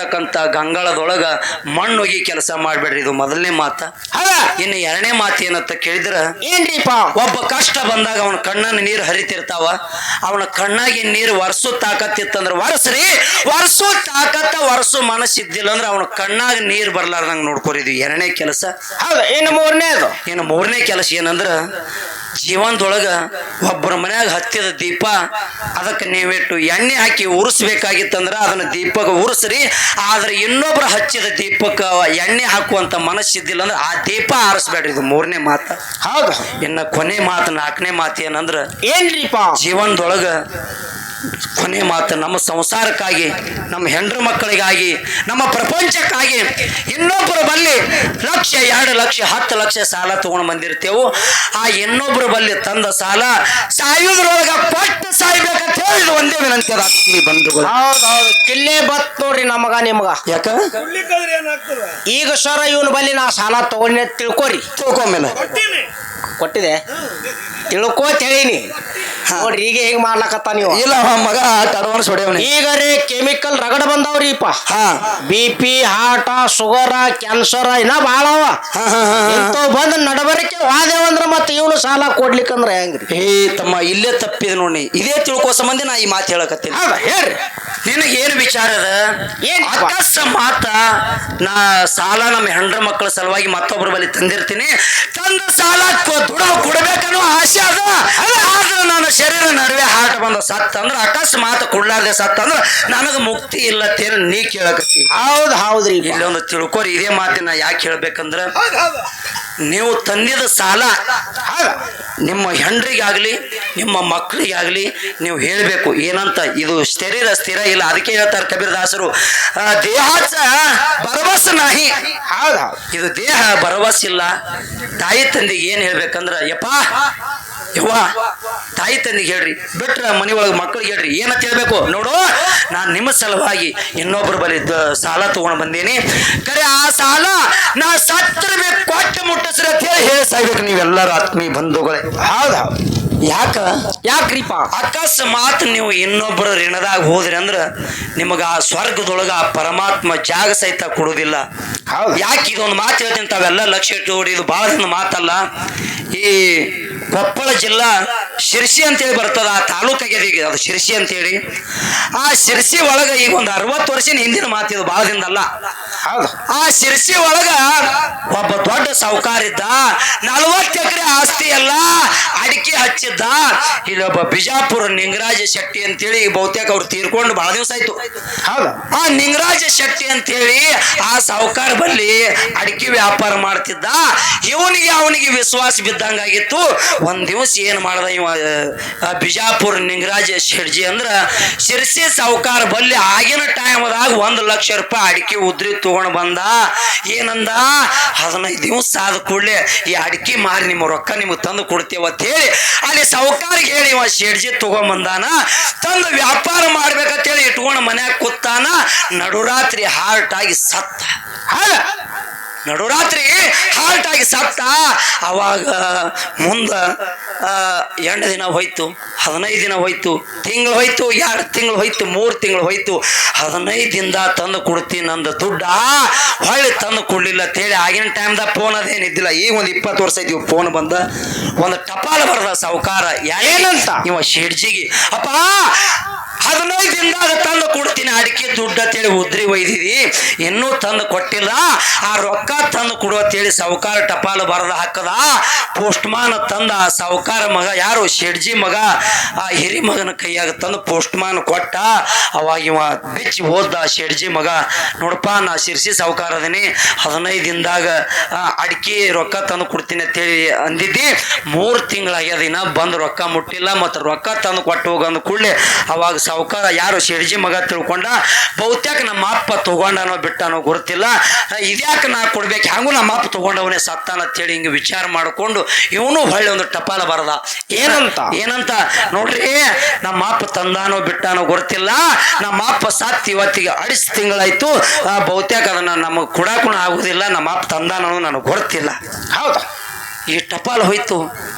ಹರಿತಕ್ಕಂತ ಗಂಗಾಳದೊಳಗ ಹೋಗಿ ಕೆಲಸ ಮಾಡ್ಬೇಡ್ರಿ ಇದು ಮೊದಲನೇ ಮಾತ. ಇನ್ನು ಎರಡನೇ ಮಾತು ಏನಂತ ಕೇಳಿದ್ರ? ಏನ್ರಿಪ್ಪ ಒಬ್ಬ ಕಷ್ಟ ಬಂದಾಗ ಅವನ ಕಣ್ಣನ್ನ ನೀರು ಹರಿತಿರ್ತಾವ. ಅವನ ಕಣ್ಣಾಗಿ ನೀರು ವರ್ಸು ತಾಕತ್ತಿತ್ತಂದ್ರ ವರ್ಸ್ರಿ ವರ್ಸು ತಾಕತ್ತ ವರ್ಸು ಮನಸ್ಸಿದ್ದಿಲ್ಲ ಅಂದ್ರೆ ಅವನ ಕಣ್ಣಾಗ ನೀರು ಬರ್ಲಾರ್ದಂಗ ನೋಡ್ಕೊರಿದ್ವಿ ಎರಡನೇ ಕೆಲಸ. ಹೌದು? ಇನ್ನು ಮೂರನೇದು? ಇನ್ನು ಮೂರನೇ ಕೆಲಸ ಏನಂದ್ರ ಜೀವನದೊಳಗ ಒಬ್ಬರ ಮನ್ಯಾಗ ಹತ್ತಿದ ದೀಪ ಅದಕ್ಕೆ ನೀವಿಟ್ಟು ಎಣ್ಣೆ ಹಾಕಿ ಉರಿಸ್ಬೇಕಾಗಿತ್ತಂದ್ರ ಅದನ್ನ ದೀಪಕ ಉರಿಸ್ರಿ. ಆದ್ರೆ ಇನ್ನೊಬ್ರು ಹಚ್ಚಿದ ದೀಪಕ್ಕೆ ಎಣ್ಣೆ ಹಾಕುವಂತ ಮನಸ್ಸಿದ್ದಿಲ್ಲ ಅಂದ್ರೆ ಆ ದೀಪ ಆರಿಸ್ಬೇಡ್ರಿ. ಇದು ಮೂರನೇ ಮಾತು. ಹೌದು. ಇನ್ನ ಕೊನೆ ಮಾತು ನಾಲ್ಕನೇ ಮಾತು ಏನಂದ್ರ ಏನ್ರಿಪ್ಪ ಜೀವನದೊಳಗ ಕೊನೆ ಮಾತು ನಮ್ಮ ಸಂಸಾರಕ್ಕಾಗಿ ನಮ್ಮ ಹೆಂಡ್ರ ಮಕ್ಕಳಿಗಾಗಿ ನಮ್ಮ ಪ್ರಪಂಚಕ್ಕಾಗಿ ಇನ್ನೊಬ್ಬರು ಬಲ್ಲಿ ಲಕ್ಷ ಎರಡು ಲಕ್ಷ ಹತ್ತು ಲಕ್ಷ ಸಾಲ ತಗೊಂಡು ಬಂದಿರ್ತೇವೆ. ಆ ಇನ್ನೊಬ್ಬರು ಬಲ್ಲಿ ತಂದ ಸಾಲ ಸಾಯೋದ್ರೊಳಗೆ ಕೊಟ್ಟು ಸಾಯ್ಬೇಕಂತ ಹೇಳಿದ್ರು ಒಂದೇ ವಿನಂತಿ ಅದ. ಬಂಧುಗಳು. ಕಿಲ್ಲೇ ಬತ್ ನೋಡ್ರಿ ನಮಗ ನಿಮಗ. ಯಾಕ? ಈಗ ಸರ ಇವನ ಬಲ್ಲಿ ನಾ ಸಾಲ ತಗೊಂಡೆ ತಿಳ್ಕೊರಿ. ತಿಳ್ಕೊಂಮೇಲೆ ಕೊಟ್ಟಿದೆ? ತಿಳ್ಕೋತ ಹೇಳಿನಿ. ನೋಡ್ರಿ ಈಗ ಹೆಂಗ್ ಮಾಡ್ಲಕತ್ತ ನೀವು? ಇಲ್ಲ ಅವ ಮಗ ಅಡ್ವಾನ್ಸ್ ಹೊಡೆಯವನಿ ಈಗ ರೀ ಕೆಮಿಕಲ್ ರಗಡ ಬಂದಾವ್ರಿಪ್ಪ ಹಾ. B P heart sugar cancer ಇನ್ನ ಭಾಳ ಅವ. ಬಂದ ಇಂಥವ್ ಬಂದ್ ನಡಬರಿಕೆ ವಾದೇವಂದ್ರ ಮತ್ತೆ ಇವನು ಸಾಲ ಕೊಡ್ಲಿಕ್ಕಂದ್ರ ಹೆಂಗ್ರಿ? ಏ ತಮ್ಮ ಇಲ್ಲೇ ತಪ್ಪಿದೆ ನೋಡಿ. ಇದೇ ತಿಳ್ಕೋ ಸಂಬಂಧ ನಾ ಈ ಮಾತು ಹೇಳಕತ್ತೀನಿ. ಹೌದ? ಹೇಳ್ರಿ. ನಿನಗೆ ಏನು ವಿಚಾರ ಅದ? ಏನ್ ಅಕಸ್ಮಾತ ನಾ ಸಾಲ ನಮ್ಮ ಹೆಂಡ್ರ ಮಕ್ಕಳ ಸಲುವಾಗಿ ಮತ್ತೊಬ್ಬರ ಬಳಿ ತಂದಿರ್ತೀನಿ. ತಂದ ಸಾಲ ದುಡ ಕೊಡ್ಬೇಕನ್ನೋ ಆಸೆ ಅದ. ಶರೀರ ನಡುವೆ ಹಾಟ ಬಂದ ಸತ್ತ ಅಂದ್ರೆ ಅಕಸ್ಮಾತ್ ಕೊಡ್ಲಾರ್ದೆ ಸತ್ತ ಅಂದ್ರೆ ನನಗೆ ಮುಕ್ತಿ ಇಲ್ಲ ತೇರ ನೀ ಕೇಳಕತ್ತಿ. ಹೌದ್ ಹೌದ್ರಿ. ಇಲ್ಲೊಂದು ತಿಳ್ಕೊರಿ ಇದೇ ಮಾತಿನ ಯಾಕೆ ಹೇಳ್ಬೇಕಂದ್ರ ನೀವು ತಂದಿದ ಸಾಲ ನಿಮ್ಮ ಹೆಂಡ್ರಿಗಾಗ್ಲಿ ನಿಮ್ಮ ಮಕ್ಕಳಿಗಾಗ್ಲಿ ನೀವು ಹೇಳಬೇಕು ಏನಂತ ಇದು ಶರೀರ ಸ್ಥಿರ ಇಲ್ಲ ಅದಕ್ಕೆ ಹೇಳ್ತಾರೆ ಕಬೀರ್ ದಾಸರು ದೇಹಾಚ ಭರವಸ ನಾಹಿ. ಇದು ದೇಹ ಭರವಸಿಲ್ಲ ತಾಯಿ ತಂದೆಗೆ ಏನು ಹೇಳ್ಬೇಕಂದ್ರ ಯಪ್ಪ ಯವ್ವ, ತಾಯಿ ತಂದೆಗೆ ಹೇಳ್ರಿ, ಬಿಟ್ರ ಮನೆ ಒಳಗೆ ಮಕ್ಕಳಿಗೆ ಹೇಳ್ರಿ, ಏನಂತ ಹೇಳ್ಬೇಕು? ನೋಡು, ನಾನು ನಿಮ್ಮ ಸಲುವಾಗಿ ಇನ್ನೊಬ್ರು ಬಳಿ ಸಾಲ ತಗೊಂಡು ಬಂದೇನಿ. ಕರೆ, ಆ ಸಾಲ ನಾ ಸತ್ರ ಬೇಕು, ಕೊಟ್ಟು ಮುಟ್ಟಿಸ್ರಿ ಅಂತ ಹೇಳಿ ಹೇಳಿ ಸಾಯ್ಬೇಕು ನೀವೆಲ್ಲರೂ ಆತ್ಮೀಯ ಬಂಧುಗಳೇ. ಹೌದ್. ಯಾಕ? ಯಾಕ್ರಿಪ್ಪ ಅಕಸ್ಮಾತ್ ನೀವು ಇನ್ನೊಬ್ಬರ ಋಣದಾಗ ಹೋದ್ರಿ ಅಂದ್ರ ನಿಮಗ ಆ ಸ್ವರ್ಗದೊಳಗ ಆ ಪರಮಾತ್ಮ ಜಾಗ ಸಹಿತ ಕೊಡುವುದಿಲ್ಲ ಯಾಕೆ ಇದೊಂದು ಮಾತು ಹೇಳ್ತೀನಿ ತಾವೆಲ್ಲ ಲಕ್ಷ ಇಟ್ಟು ಇದು ಬಹಳ ಚಂದ ಮಾತಲ್ಲ. ಈ ಕೊಪ್ಪಳ ಜಿಲ್ಲಾ ಶಿರ್ಸಿ ಅಂತೇಳಿ ಬರ್ತದ ಆ ತಾಲೂಕಾಗ್ಯದ ಅದು ಈಗ ಅದು ಶಿರ್ಸಿ ಅಂತೇಳಿ. ಆ ಶಿರ್ಸಿ ಒಳಗೆ ಈಗ ಒಂದು ಅರವತ್ತು ವರ್ಷ ಹಿಂದಿನ ಮಾತು ಇದು ಬಹಳ ದಿನದಲ್ಲ. ಆ ಶಿರ್ಸಿ ಒಳಗ ಒಬ್ಬ ದೊಡ್ಡ ಸಾಹುಕಾರ ಇದ್ದ ನಲವತ್ತು ಎಕರೆ ಆಸ್ತಿ ಎಲ್ಲ ಅಡಿಕೆ ಹಚ್ಚಿದ್ದ. ಇಲ್ಲೊಬ್ಬ ಬಿಜಾಪುರ ನಿಂಗರಾಜ ಶೆಟ್ಟಿ ಅಂತೇಳಿ ಬಹುತೇಕ ಅವ್ರು ತೀರ್ಕೊಂಡು ಬಹಳ ದಿವಸ ಆಯ್ತು. ಹೌದ್. ಆ ನಿಂಗರಾಜ ಶೆಟ್ಟಿ ಅಂತೇಳಿ ಆ ಸಾಹುಕಾರ ಬಲ್ಲಿ ಅಡಿಕೆ ವ್ಯಾಪಾರ ಮಾಡ್ತಿದ್ದ. ಇವನಿಗೆ ಅವನಿಗೆ ವಿಶ್ವಾಸ ಬಿದ್ದಂಗಾಗಿತ್ತು. ಒಂದ್ ದಿವಸ ಏನ್ ಮಾಡ್ದ ಇವ ಆ, ಬಿಜಾಪುರ ನಿಂಗರಾಜ ಶೆಟ್ಜಿ ಅಂದ್ರ ಶಿರ್ಸಿ ಸಾಹುಕಾರ ಬಲ್ಲಿ ಆಗಿನ ಟೈಮ್ದಾಗ ಒಂದ್ ಲಕ್ಷ ರೂಪಾಯಿ ಅಡಿಕೆ ಉದ್ರಿ ತಗೊಂಡ್ ಬಂದ. ಏನಂದ? ಹದಿನೈದು ದಿವಸ ಆದ ಕೂಡಲೇ ಈ ಅಡಿಕೆ ಮಾರಿ ನಿಮ್ಮ ರೊಕ್ಕ ನಿಮಗೆ ತಂದು ಕೊಡ್ತೇವ ಅಂತ ಹೇಳಿ ಅಲ್ಲಿ ಸಾಹುಕಾರಿಗೆ ಹೇಳಿ ಇವ ಶೆಡ್ಜಿ ತಗೊಂಬಂದಾನ. ತಂದು ವ್ಯಾಪಾರ ಮಾಡ್ಬೇಕಂತೇಳಿ ಇಟ್ಕೊಂಡು ಮನ್ಯಾಗ ಕೂತಾನ. ನಡುರಾತ್ರಿ ಹಾರ್ಟ್ ಆಗಿ ಸತ್ತ. ನಡುರಾತ್ರಿ ಹಾರ್ಟ್ ಆಗಿ ಸತ್ತ. ಅವಾಗ ಮುಂದ ಎಂಟು ದಿನ ಹೋಯ್ತು, ಹದಿನೈದು ದಿನ ಹೋಯ್ತು, ತಿಂಗಳು ಹೋಯ್ತು, ಎರಡು ತಿಂಗಳು ಹೋಯ್ತು, ಮೂರು ತಿಂಗಳು ಹೋಯ್ತು. ಹದಿನೈದು ದಿನದ ತಂದು ಕೊಡ್ತೀನಿ ನಂದು ದುಡ್ಡ. ಹೊಳ್ಳಿ ತಂದು ಕೊಡ್ಲಿಲ್ಲ ಅಂತೇಳಿ ಆಗಿನ ಟೈಮ್ದಾಗ ಫೋನ್ ಅದೇನಿದ್ದಿಲ್ಲ ಈಗ ಒಂದು ಇಪ್ಪತ್ತು ವರ್ಷ ಆಯ್ತು ಫೋನ್ ಬಂದ. ಒಂದು ಟಪಾಲ್ ಬರದ ಸಾವುಕಾರ. ಏನಂತ ಇವ ಶೇಡ್ಜಿಗೆ. ಅಪ್ಪ ಅಡಿಕೆ ದುಡ್ಡು ಅಂತೇಳಿ ಉದ್ರಿ ಒಯ್ದಿದಿ, ಇನ್ನೂ ತಂದು ಕೊಟ್ಟಿಲ್ಲ. ಆ ರೊಕ್ಕ ತಂದು ಕೊಡು ಅಂತೇಳಿ ಸಾವುಕಾರ ಟಪಾಲು ಬರದ ಹಾಕದ. ಪೋಸ್ಟ್ಮಾನ್ ತಂದ ಸಾವುಕಾರ ಮಗ ಯಾರು? ಶೆಡ್ಜಿ ಮಗ. ಆ ಹಿರಿ ಮಗನ ಕೈಯಾಗ ತಂದು ಪೋಸ್ಟ್ಮಾನ್ ಕೊಟ್ಟ. ಅವಾಗ ಇವ ಬಿಚ್ಚಿ ಹೋದ ಶೆಡ್ಜಿ ಮಗ. ನೋಡಪ್ಪ, ನಾ ಶಿರ್ಸಿ ಸಾವುಕಾರ ಅದೀನಿ. ಹದಿನೈದು ದಿನದಾಗ ಅಡಿಕೆ ರೊಕ್ಕ ತಂದು ಕೊಡ್ತೀನಿ ಅಂತೇಳಿ ಅಂದಿದ್ದಿ. ಮೂರು ತಿಂಗಳಾಗ್ಯದ, ಇನ್ನ ಬಂದು ರೊಕ್ಕ ಮುಟ್ಟಿಲ್ಲ. ಮತ್ತು ರೊಕ್ಕ ತಂದು ಕೊಟ್ಟು ಹೋಗಂದ ಕೂಡಲೇ ಅವಾಗ ಸಾವುಕಾರ ಯಾರು? ಶೆಡ್ಜಿ ಮಗ ತಿಳ್ಕೊಂಡ ಬಹುತೇಕ ನಮ್ಮ ಅಪ್ಪ ತಗೊಂಡನೋ ಬಿಟ್ಟನೋ ಗೊತ್ತಿಲ್ಲ ಇದ್ಯಾಕೆ ನಾ ಕೊಡ್ಬೇಕು? ಹ್ಯಾಂಗೂ ನಮ್ಮ ಅಪ್ಪ ತಗೊಂಡವನೇ ಸತ್ತಾನ ಅಂತೇಳಿ ಹಿಂಗೆ ವಿಚಾರ ಮಾಡಿಕೊಂಡು ಇವನು ಹೊಳ್ಳಿ ಒಂದು ಟಪಾಲ ಬರದ. ಏನಂತ? ಏನಂತ? ನೋಡ್ರಿ ನಮ್ಮ ಅಪ್ಪ ತಂದಾನೋ ಬಿಟ್ಟಾನೋ ಗೊತ್ತಿಲ್ಲ ನಮ್ಮ ಅಪ್ಪ ಸತ್ತ ಇವತ್ತಿಗೆ ಅಡಿಸ್ ತಿಂಗಳಾಯ್ತು. ಬಹುತೇಕ ಅದನ್ನ ನಮಗೆ ಕೊಡಾಕೂ ಆಗುದಿಲ್ಲ. ನಮ್ಮ ಅಪ್ಪ ತಂದಾನೋ ನನಗೆ ಗೊತ್ತಿಲ್ಲ ಹೌದ್? ಈ ಟಪಾಲ್ ಹೋಯ್ತು.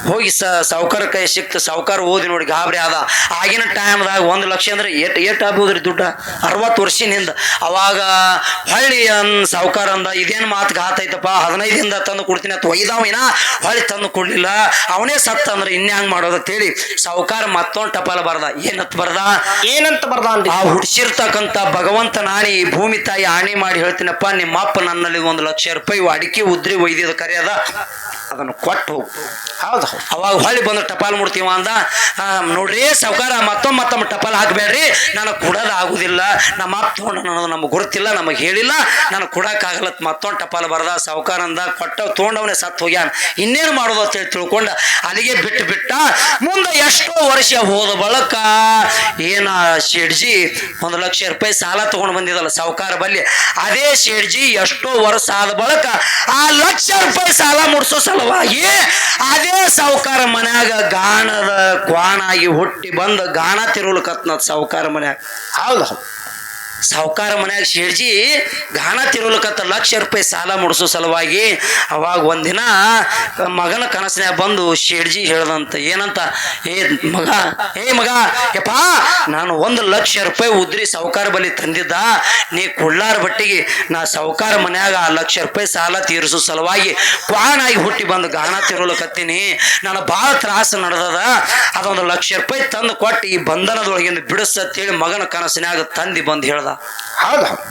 ಹೋಗಿ ಸ ಸಾವುಕಾರ ಕೈ ಸಿಕ್ತು ಸಾವುಕಾರ ಓದಿ ನೋಡಿ ಗಾಬರಿ ಆದ. ಆಗಿನ ಟೈಮ್ದಾಗ ಒಂದು ಲಕ್ಷ ಅಂದ್ರೆ ಏಟ್ ಏಟ್ ಆಗ್ಬೋದ್ರಿ ದುಡ್ಡ? ಅರವತ್ತು ವರ್ಷದಿಂದ ಅವಾಗ ಹೊಳ್ಳಿ ಅನ್ ಸಾವುಕಾರ ಅಂದ ಇದೇನು ಮಾತು ಘಾತ ಐತಪ್ಪ? ಹದಿನೈದಿಂದ ತಂದು ಕೊಡ್ತೀನಿ ಅಥವಾ ಒಯ್ದಾವಿನ ಹೊಳ್ಳಿ ತಂದು ಕೊಡ್ಲಿಲ್ಲ. ಅವನೇ ಸತ್ತ ಅಂದ್ರೆ ಇನ್ಯಾಂಗ್ ಮಾಡೋದು ಅಂತೇಳಿ ಸಾವುಕಾರ ಮತ್ತೊಂದು ಟಪಾಲ ಬರ್ದ. ಏನತ್ ಬರ್ದ? ಏನಂತ ಬರ್ದ ಆ ಹುಡ್ಸಿರ್ತಕ್ಕಂಥ ಭಗವಂತ ನಾಣಿ ಈ ಭೂಮಿ ತಾಯಿ ಆಣಿ ಮಾಡಿ ಹೇಳ್ತೀನಪ್ಪ ನಿಮ್ಮ ಅಪ್ಪ ನನ್ನಲ್ಲಿ ಒಂದು ಲಕ್ಷ ರೂಪಾಯಿ ಅಡಿಕೆ ಉದ್ರಿ ಒಯ್ದಿದ ಕರೆಯದ ಅದನ್ನು ಕೊಟ್ಟು ಹೋಗು ಹೌದು. ಅವಾಗ ಹೊಳ್ಳಿ ಬಂದು ಟಪಾಲ್ ಮುಡ್ತೀವ ಅಂದ ನೋಡ್ರಿ ಸಾವುಕಾರ ಮತ್ತೊಮ್ಮೆ ಮತ್ತೊಮ್ಮೆ ಟಪಾಲ್ ಹಾಕಬೇಡ್ರಿ. ನನಗೆ ಕೊಡೋದು ಆಗುದಿಲ್ಲ. ನಮ್ಮ ಅಪ್ಪ ತೊಗೊಂಡು ಅನ್ನೋದು ನಮಗೆ ಗುರುತಿಲ್ಲ ನಮಗೆ ಹೇಳಿಲ್ಲ. ನನಗೆ ಕೊಡೋಕ್ಕಾಗಲ್ಲ ಮತ್ತೊಂದು ಟಪಾಲ್ ಬರದ ಸಾವುಕಾರ ಅಂದ ಕೊಟ್ಟ ತೊಗೊಂಡವನೇ ಸತ್ತು ಹೋಗ್ಯಾನ. ಇನ್ನೇನು ಮಾಡೋದು ಅಂತ ಹೇಳಿ ತಿಳ್ಕೊಂಡು ಅಲ್ಲಿಗೆ ಬಿಟ್ಟು ಬಿಟ್ಟ ಮುಂದೆ ಎಷ್ಟೋ ವರ್ಷ ಹೋದ ಬಳಕ ಏನ ಶೇಡ್ಜಿ ಒಂದು ಲಕ್ಷ ರೂಪಾಯಿ ಸಾಲ ತಗೊಂಡು ಬಂದಿದ್ದಲ್ಲ ಸಾವುಕಾರ ಬಲ್ಲಿ. ಅದೇ ಶೇಡ್ಜಿ ಎಷ್ಟೋ ವರ್ಷ ಆದ ಬಳಕ ಆ ಲಕ್ಷ ರೂಪಾಯಿ ಸಾಲ ಮುಡ್ಸೋ ಸಲುವಾಗಿ ಅದೇ ಸಾವುಕಾರ ಮನ್ಯಾಗ ಗಾಣದ ಕ್ವಾಣಾಗಿ ಹುಟ್ಟಿ ಬಂದು ಗಾಣ ತಿರುವಲ್ಕತ್ನ ಸಾವುಕಾರ ಮನ್ಯಾಗ. ಹೌದು. ಸಾವುಕಾರ ಮನ್ಯಾಗ ಶೇರ್ಜಿ ಗಾನ ತಿರುಲಕತ್ತ ಲಕ್ಷ ರೂಪಾಯಿ ಸಾಲ ಮುಡಿಸೋ ಸಲುವಾಗಿ ಅವಾಗ ಒಂದಿನ ಮಗನ ಕನಸಿನ್ಯಾಗ ಬಂದು ಶೇಡ್ಜಿ ಹೇಳ್ದಂತ, ಏನಂತ? ಏ ಮಗ ಏ ಮಗ, ಯಪ್ಪ, ನಾನು ಒಂದು ಲಕ್ಷ ರೂಪಾಯಿ ಉದ್ರಿ ಸಾವುಕಾರ ಬಲಿ ತಂದಿದ್ದ. ನೀ ಕುಳ್ಳಾರ ಬಟ್ಟಿಗೆ ನಾ ಸಾವುಕಾರ ಮನ್ಯಾಗ ಆ ಲಕ್ಷ ರೂಪಾಯಿ ಸಾಲ ತೀರಿಸೋ ಸಲುವಾಗಿ ಕ್ವಾಣಾಗಿ ಹುಟ್ಟಿ ಬಂದು ಗಾನ ತಿರುಲಕತ್ತೀನಿ. ನಾನು ಭಾಳ ತ್ರಾಸ ನಡೆದದ. ಅದೊಂದು ಲಕ್ಷ ರೂಪಾಯಿ ತಂದು ಕೊಟ್ಟು ಈ ಬಂಧನದೊಳಗಿಂದ ಬಿಡಿಸತ್ತೇಳಿ ಮಗನ ಕನಸಿನ್ಯಾಗ ತಂದಿ ಬಂದು ಹೇಳ್ದ. ಹೌದು ಹೌದು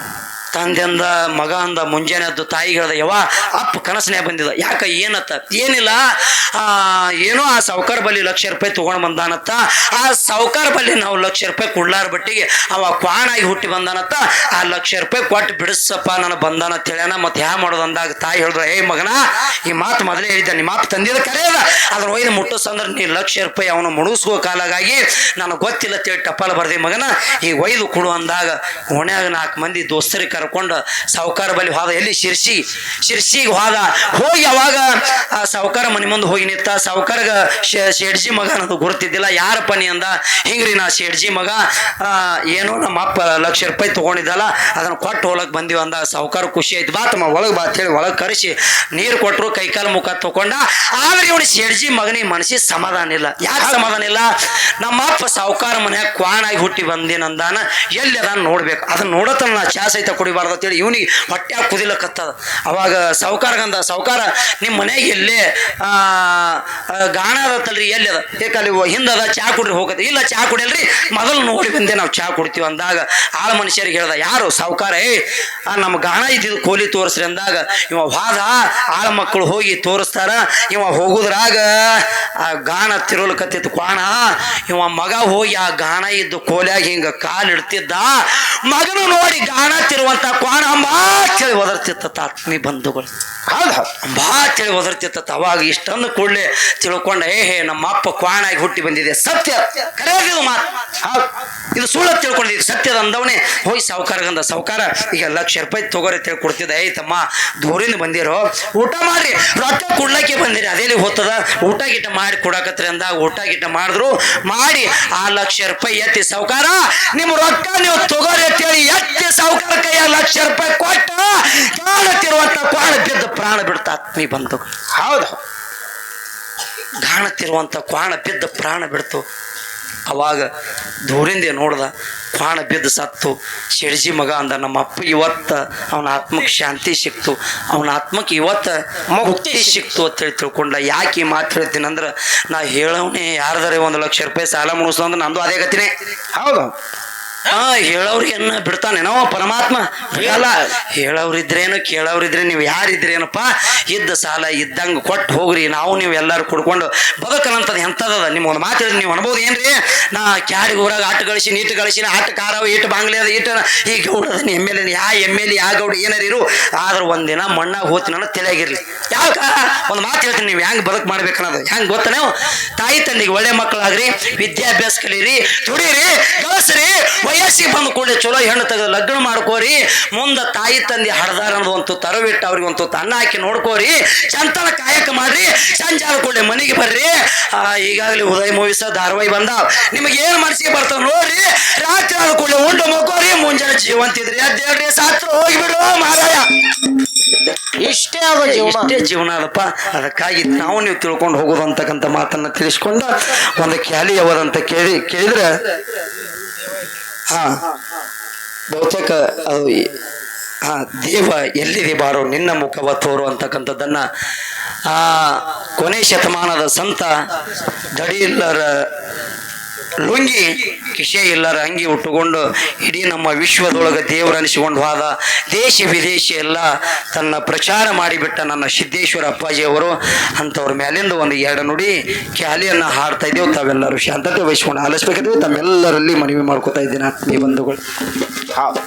ತಂದೆಂದ ಮಗ ಅಂದ ಮುಂಜಾನೆ ಎದ್ದು ತಾಯಿಗೆ ಹೇಳ್ದ ಯವ ಅಪ್ಪ ಕನಸನೇ ಬಂದಿದ. ಯಾಕ ಏನತ್ತ? ಏನಿಲ್ಲ. ಏನೋ ಆ ಸಾವುಕಾರ ಬಲ್ಲಿ ಲಕ್ಷ ರೂಪಾಯಿ ತೊಗೊಂಡು ಬಂದಾನತ್ತ. ಆ ಸಾವುಕಾರ ಬಲ್ಲಿ ನಾವು ಲಕ್ಷ ರೂಪಾಯಿ ಕೊಡ್ಲಾರ ಬಟ್ಟಿಗೆ ಅವ ಕ್ವಾಣಾಗಿ ಹುಟ್ಟಿ ಬಂದಾನತ್ತ. ಆ ಲಕ್ಷ ರೂಪಾಯಿ ಕೊಟ್ಟು ಬಿಡಿಸಪ್ಪ ನಾನು ಬಂದಾನ ಅಂತ ಹೇಳ್ಯಾನ. ಮತ್ತೆ ಹ್ಯಾ ಮಾಡೋದು ಅಂದಾಗ ತಾಯಿ ಹೇಳಿದ್ರು ಏ ಮಗನ, ಈ ಮಾತು ಮೊದಲೇ ಹೇಳಿದ್ದ ನಿಮ್ಮ ಮಾತು ತಂದಿದ ಕರೆಯದ ಅದ್ರ ಒಯ್ದು ಮುಟ್ಟಿಸಂದ್ರೆ ನೀ ಲಕ್ಷ ರೂಪಾಯಿ ಅವನು ಮುಳುಗಿಸುವ ಕಾಲಾಗಿ ನನಗೆ ಗೊತ್ತಿಲ್ಲ ತೇಳಿ ಟಪ್ಪಲ್ ಬರ್ದಿ, ಮಗನ, ಈ ಒಯ್ದು ಕೊಡು ಅಂದಾಗ, ಓಣ್ಯಾಗ ನಾಲ್ಕು ಮಂದಿ ದೋಸ್ತರಿಗೆ ಕರ್ಕೊಂಡು ಸಾವುಕಾರ ಬಳಿ ಹೋದ, ಎಲ್ಲಿ ಶಿರ್ಸಿ? ಶಿರ್ಸಿಗೆ ಹೋದ. ಹೋಗಿ ಅವಾಗ ಆ ಸಾವುಕಾರ ಮನೆ ಮುಂದೆ ಹೋಗಿ ನಿಂತ, ಸಾವುಕಾರಗ ಶೇಡ್ಜಿ ಮಗ ಅನ್ನೋದು ಗುರುತಿದ್ದಿಲ್ಲ. ಯಾರಪ್ಪ ನೀ ಅಂದ? ಹಿಂಗ್ರಿ ನಾ ಶೇಡ್ಜಿ ಮಗ. ಏನೋ ನಮ್ಮ ಅಪ್ಪ ಲಕ್ಷ ರೂಪಾಯಿ ತಗೊಂಡಿದ್ದಲ್ಲ, ಅದನ್ನ ಕೊಟ್ಟು ಹೋಲಕ್ ಬಂದಿವಿ ಅಂದ. ಸಾವುಕಾರ ಖುಷಿ ಆಯ್ತು. ಬಾ ತಮ್ಮ, ಒಳಗೆ ಬಾ ಹೇಳಿ ಒಳಗೆ ಕರೆಸಿ ನೀರು ಕೊಟ್ಟರು ಕೈಕಾಲು ಮುಖ ತಗೊಂಡ ಆದ್ರೆ ಇವನು ಶೇಡ್ಜಿ ಮಗನಿಗೆ ಮನಸ್ಸಿಗೆ ಸಮಾಧಾನ ಇಲ್ಲ. ಯಾಕೆ ಸಮಾಧಾನ ಇಲ್ಲ? ನಮ್ಮ ಅಪ್ಪ ಸಾವುಕಾರ ಮನ್ಯಾಗ ಕ್ವಾಣಾಗಿ ಹುಟ್ಟಿ ಬಂದಿನಂದಾನ. ಎಲ್ಲಿ ಅದನ್ನ ನೋಡ್ಬೇಕು? ಅದನ್ನ ನೋಡತನ ನಾ ಐತ ಸಹಿತ ಕುಡಿಬಾರ್ದು ಅಂತೇಳಿ ಇವನಿಗೆ ಹೊಟ್ಟೆ ಕುದಿಲಕ್ಕತ್ತದ. ಅವಾಗ ಸಾವುಕಾರಗಂದ ಸಾವುಕಾರ ನಿಮ್ಮ ಮನೆಗೆ ಎಲ್ಲೇ ಗಾಣ ಅದತ್ತಲ್ರಿ ಎಲ್ಲಿ ಅದ? ಏಕಲ್ಲಿ ಹಿಂದದ ಚಾ ಕುಡ್ರಿ ಹೋಗತ್ತೆ. ಇಲ್ಲ ಚಾ ಕುಡಿಯಲ್ರಿ, ಮೊದಲು ನೋಡಿ ಬಂದೆ ನಾವು ಚಾ ಕುಡ್ತೀವಿ ಅಂದಾಗ ಆಳ ಮನುಷ್ಯರಿಗೆ ಹೇಳ್ದ, ಯಾರು ಸಾವುಕಾರ? ಏ ನಮ್ಮ ಗಾಣ ಇದ್ದಿದ್ದು ಕೋಲಿ ತೋರಿಸ್ರಿ ಅಂದಾಗ ಇವ ವಾದ, ಆಳ ಮಕ್ಕಳು ಹೋಗಿ ತೋರಿಸ್ತಾರ, ಇವ ಹೋಗುದ್ರಾಗ ಆ ಗಾಣ ತಿರುವಲ್ಕತ್ತಿತ್ತು ಕ್ವಾಣ. ಇವ ಮಗ ಹೋಗಿ ಆ ಗಾಣ ಇದ್ದು ಕೋಲಿಯಾಗಿ ಹಿಂಗ ಕಾಲು ಇಡ್ತಿದ್ದ ಮಗನು ನೋಡಿ ಗಾಣ ತಿರುವಂತ ಕ್ವಾಣ ಮಾತೇಳಿ ಒದರ್ತಿತ್ತ ಆತ್ಮೀ ಬಂಧುಗಳು. ಹೌದು ಭಾಳ ತಿಳಿ ಒದರ್ತಿತ್ತ ಅವಾಗ ಇಷ್ಟನ್ನು ಕೂಡಲೇ ತಿಳ್ಕೊಂಡ, ಏ, ಹೇ ನಮ್ಮ ಅಪ್ಪ ಕ್ವಾಣಾಗಿ ಹುಟ್ಟಿ ಬಂದಿದೆ. ಸತ್ಯ. ಕರೆಯೋದಿದು ಮಾತು. ಇದು ಸುಳ್ಳ ಅಂತ ತಿಳ್ಕೊಂಡಿದ್ದು ಸತ್ಯದ ಅಂದವನೇ ಹೋಗಿ ಸಾವುಕಾರಗಂದ ಸಾವುಕಾರ, ಈಗ ಲಕ್ಷ ರೂಪಾಯಿ ತಗೋರಿ ತಿಳಿ ಕೊಡ್ತಿದ್ದ. ತಮ್ಮ, ದೂರಿಂದ ಬಂದಿರೋ. ಊಟ ಮಾಡ್ರಿ. ರೊಕ್ಕ ಕೊಡ್ಲಕ್ಕೆ ಬಂದಿರಿ. ಅದೇಲಿ ಹೋಗ್ತದ ಊಟ ಗಿಟ್ಟ ಮಾಡಿ ಕೊಡಕತ್ರಿ ಅಂದ ಊಟ ಗಿಟ್ಟ ಮಾಡಿದ್ರು. ಮಾಡಿ ಆ ಲಕ್ಷ ರೂಪಾಯಿ ಎತ್ತಿ, ಸಾವುಕಾರ ನಿಮ್ಮ ರೊಕ್ಕ ನೀವು ತಗೋರಿ ಅಂತೇಳಿ ಎತ್ತಿ, ಸಾವುಕಾರ ಕೈಯ ಲಕ್ಷ ರೂಪಾಯಿ ಕೊಟ್ಟ. ಕಾಣತಿರುವಂತ ಕ್ವಾಣ ಬಿದ್ದು ಪ್ರಾಣ ಬಿಡ್ತಾ ಆತ್ಮೀ ಬಂದು. ಹೌದು. ಕಾಣತಿರುವಂತ ಕ್ವಾಣ ಬಿದ್ದ ಪ್ರಾಣ ಬಿಡ್ತು. ಅವಾಗ ದೂರಿಂದ ನೋಡ್ದ ಕ್ವಾಣ ಬಿದ್ದು ಸತ್ತು. ಶೆಡ್ಜಿ ಮಗ ಅಂದ ನಮ್ಮ ಅಪ್ಪ ಇವತ್ತ ಅವನ ಆತ್ಮಕ್ಕೆ ಶಾಂತಿ ಸಿಕ್ತು. ಅವನ ಆತ್ಮಕ್ಕೆ ಇವತ್ತ ಮುಕ್ತಿ ಸಿಕ್ತು ಅಂತೇಳಿ ತಿಳ್ಕೊಂಡ. ಯಾಕೆ ಈ ಮಾತು ಹೇಳ್ತೀನಿ ಅಂದ್ರೆ ನಾ ಹೇಳವನೇ ಯಾರ್ದಾರೆ ಒಂದು ಲಕ್ಷ ರೂಪಾಯಿ ಸಾಲ ಮುಗಿಸು ಅಂದ್ರೆ ನಂದು ಅದೇ ಗತಿನೇ. ಹೌದು. ಹಾ, ಹೇಳೋರಿಗೆನ್ನ ಬಿಡ್ತಾನೇನೋ ಪರಮಾತ್ಮ. ಅಲ್ಲ ಹೇಳೋರಿದ್ರೇನು ಕೇಳೋರಿದ್ರೆ ನೀವು ಯಾರಿದ್ರೇನಪ್ಪ, ಇದ್ದ ಸಾಲ ಇದ್ದಂಗೆ ಕೊಟ್ಟು ಹೋಗ್ರಿ, ನಾವು ನೀವು ಎಲ್ಲರೂ ಕುಡ್ಕೊಂಡು ಬದುಕನಂತದ ಎಂಥದದ ನಿಮ್ಮ ಒಂದು ಮಾತು ಹೇಳಿ ನೀವು ಅನ್ಬೋದು ಏನ್ರಿ? ನಾ ಕ್ಯಾಡಿಗೆ ಊರಾಗ ಆಟ ಗಳಿಸಿ, ನೀಟ್ ಗಳಿಸಿನ ಆಟ ಕಾರವ ಇಟ್ಟು ಬಾಂಗ್ಲೆ ಅದ ಇಟ್ಟು ಈ ಗೌಡದ M L A M L A Gowda ಏನಾರ ಇರು, ಆದ್ರೆ ಒಂದಿನ ಮಣ್ಣಾಗ ಹೋತಿನ ಅನ್ನೋ ತಿಳಿಯಾಗಿರ್ಲಿ ಯಾಕ ಒಂದು ಮಾತು ಹೇಳ್ತೀನಿ ನೀವು, ಹೆಂಗೆ ಬದುಕು ಮಾಡ್ಬೇಕನ್ನೋದು. ಹೆಂಗೆ ಗೊತ್ತ ನಾವು? ತಾಯಿ, ತಂದಿಗೆ ಒಳ್ಳೆ ಮಕ್ಕಳಾಗ್ರಿ, ವಿದ್ಯಾಭ್ಯಾಸ ಕಲೀರಿ, ದುಡೀರಿ, ಗಳಿಸ್ರಿ ವಯಸ್ಸಿಗೆ ಬಂದು ಕೂಡಲೇ ಚಲೋ ಹೆಣ್ಣು ತೆಗೆದು ಲಗ್ನ ಮಾಡ್ಕೋರಿ ಮುಂದೆ ತಾಯಿ ತಂದೆ ಹಡ್ದಾರ ಅನ್ನೋದು ತರವಿಟ್ಟು ಅವ್ರಿಗೆ ಒಂದು ತನ್ನ ಹಾಕಿ ನೋಡ್ಕೋರಿ ಚಂತನ ಕಾಯಕ ಮಾಡ್ರಿ ಸಂಜೆ ಕೂಡಲೇ ಮನೆಗೆ ಬರ್ರಿ. ಆ, ಈಗಾಗಲೇ ಉದಯ ಮೂವಿಸ ಧಾರವಾಹಿ ಬಂದಾವ್ ನಿಮಗೆ ಏನು ಮನಸ್ಸಿಗೆ ಬರ್ತಾವ ನೋಡ್ರಿ ರಾತ್ರಿ ಆದ ಕೂಡಲೇ ಉಂಡು ಮಕ್ಕೋರಿ ಮುಂಜಾನೆ ಜೀವಂತಿದ್ರಿ ಅದೇಳ್ರಿ ಸಾತ್ರ ಹೋಗಿಬಿಡು ಮಾರಾಯ. ಈ ಇಷ್ಟೇ ಅದ ಜೀವನ. ಇಷ್ಟೇ ಜೀವನ ಅದಪ್ಪ ಅದಕ್ಕಾಗಿ ನಾವು ನೀವು ತಿಳ್ಕೊಂಡು ಹೋಗೋದು ಅಂತಕ್ಕಂಥ ಮಾತನ್ನ ತಿಳಿಸ್ಕೊಂಡು ಒಂದು ಖ್ಯಾಲಿ ಅವರಂತ ಕೇಳಿ ಕೇಳಿದ್ರೆ ಬಹುತೇಕ ಈ- ದೇವ ಎಲ್ಲಿದೆ ಬಾರೋ, ನಿನ್ನ ಮುಖವ ತೋರು ಅಂತಕ್ಕಂಥದ್ದನ್ನ, ಆ ಕೊನೆ ಶತಮಾನದ ಸಂತ ದಡಿ ಇಲ್ಲರ ಲುಂಗಿ ಕಿಶೆ ಇಲ್ಲರ ಅಂಗಿ ಉಟ್ಟುಕೊಂಡು ಇಡೀ ನಮ್ಮ ವಿಶ್ವದೊಳಗೆ ದೇವರನಿಸಿಕೊಂಡು ಹೋದ ದೇಶ ವಿದೇಶ ಎಲ್ಲ ತನ್ನ ಪ್ರಚಾರ ಮಾಡಿಬಿಟ್ಟ ನನ್ನ ಸಿದ್ದೇಶ್ವರ ಅಪ್ಪಾಜಿಯವರು ಅಂಥವ್ರ ಮೇಲಿಂದ ಒಂದು ಎರಡು ನುಡಿ ಕ್ಯಾಲಿಯನ್ನು ಹಾಡ್ತಾ ಇದ್ದೇವೆ ತಾವೆಲ್ಲರೂ ಶಾಂತತೆ ವಹಿಸ್ಕೊಂಡು ಆಲಿಸ್ಬೇಕಾದ್ರೆ ತಮ್ಮೆಲ್ಲರಲ್ಲಿ ಮನವಿ ಮಾಡ್ಕೋತಾ ಇದ್ದೀನಿ ಆತ್ಮೀಯ ಬಂಧುಗಳು. ಹೌದು